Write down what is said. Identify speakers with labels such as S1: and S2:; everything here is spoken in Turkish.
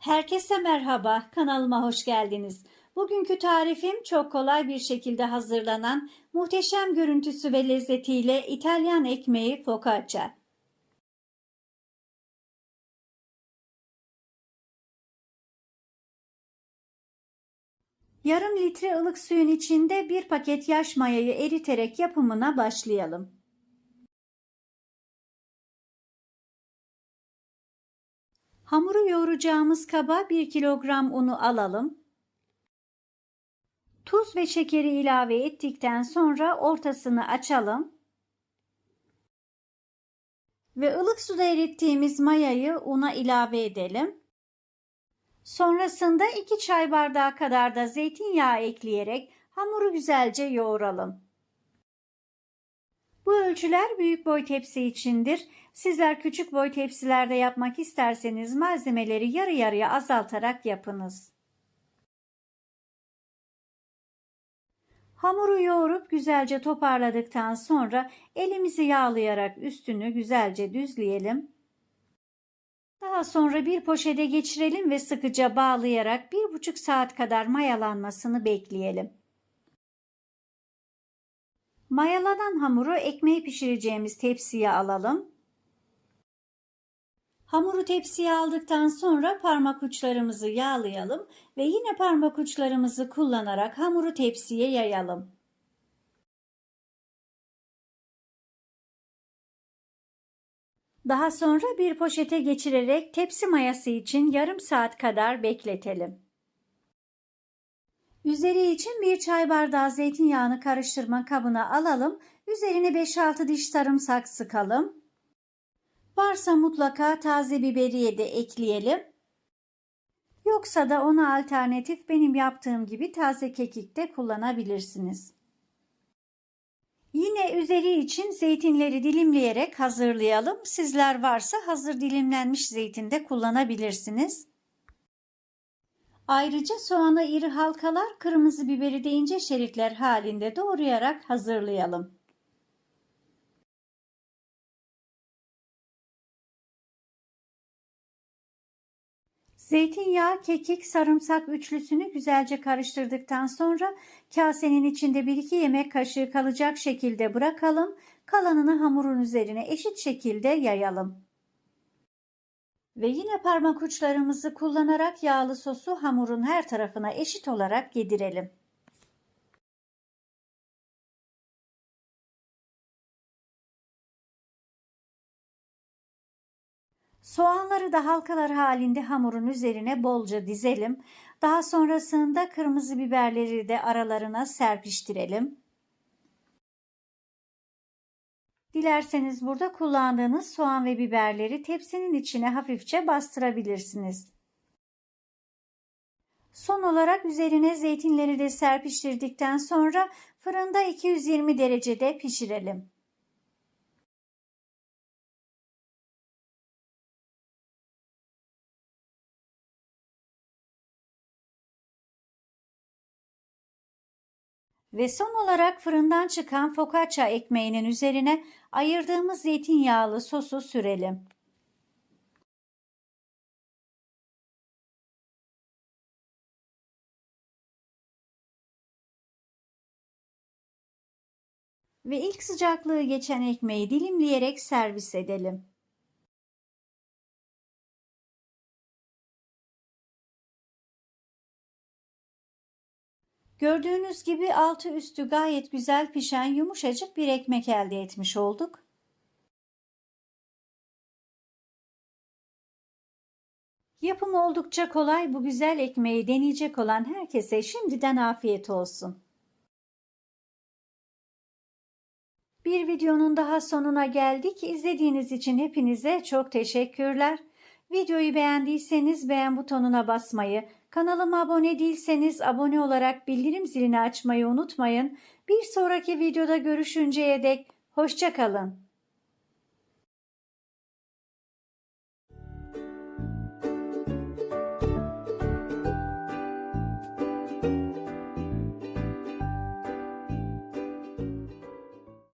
S1: Herkese merhaba, kanalıma hoş geldiniz. Bugünkü tarifim çok kolay bir şekilde hazırlanan, muhteşem görüntüsü ve lezzetiyle İtalyan ekmeği focaccia. Yarım litre ılık suyun içinde bir paket yaş mayayı eriterek yapımına başlayalım. Hamuru yoğuracağımız kaba 1 kilogram unu alalım. Tuz ve şekeri ilave ettikten sonra ortasını açalım. Ve ılık suda erittiğimiz mayayı una ilave edelim. Sonrasında 2 çay bardağı kadar da zeytinyağı ekleyerek hamuru güzelce yoğuralım. Bu ölçüler büyük boy tepsi içindir. Sizler küçük boy tepsilerde yapmak isterseniz malzemeleri yarı yarıya azaltarak yapınız. Hamuru yoğurup güzelce toparladıktan sonra elimizi yağlayarak üstünü güzelce düzleyelim. Daha sonra bir poşete geçirelim ve sıkıca bağlayarak bir buçuk saat kadar mayalanmasını bekleyelim. Mayalanan hamuru ekmeği pişireceğimiz tepsiye alalım. Hamuru tepsiye aldıktan sonra parmak uçlarımızı yağlayalım ve yine parmak uçlarımızı kullanarak hamuru tepsiye yayalım. Daha sonra bir poşete geçirerek tepsi mayası için yarım saat kadar bekletelim. Üzeri için bir çay bardağı zeytinyağını karıştırma kabına alalım. Üzerine 5-6 diş sarımsak sıkalım. Varsa mutlaka taze biberiye de ekleyelim. Yoksa da ona alternatif benim yaptığım gibi taze kekik de kullanabilirsiniz. Yine üzeri için zeytinleri dilimleyerek hazırlayalım. Sizler varsa hazır dilimlenmiş zeytin de kullanabilirsiniz. Ayrıca soğanı iri halkalar, kırmızı biberi de ince şeritler halinde doğrayarak hazırlayalım. Zeytinyağı, kekik, sarımsak üçlüsünü güzelce karıştırdıktan sonra kasenin içinde 1-2 yemek kaşığı kalacak şekilde bırakalım. Kalanını hamurun üzerine eşit şekilde yayalım. Ve yine parmak uçlarımızı kullanarak yağlı sosu hamurun her tarafına eşit olarak yedirelim. Soğanları da halkalar halinde hamurun üzerine bolca dizelim. Daha sonrasında kırmızı biberleri de aralarına serpiştirelim. Dilerseniz burada kullandığınız soğan ve biberleri tepsinin içine hafifçe bastırabilirsiniz. Son olarak üzerine zeytinleri de serpiştirdikten sonra fırında 220 derecede pişirelim. Ve son olarak fırından çıkan focaccia ekmeğinin üzerine ayırdığımız zeytinyağlı sosu sürelim. Ve ilk sıcaklığı geçen ekmeği dilimleyerek servis edelim. Gördüğünüz gibi altı üstü gayet güzel pişen yumuşacık bir ekmek elde etmiş olduk. Yapım oldukça kolay bu güzel ekmeği deneyecek olan herkese şimdiden afiyet olsun. Bir videonun daha sonuna geldik. İzlediğiniz için hepinize çok teşekkürler. Videoyu beğendiyseniz beğen butonuna basmayı, kanalıma abone değilseniz abone olarak bildirim zilini açmayı unutmayın. Bir sonraki videoda görüşünceye dek hoşçakalın.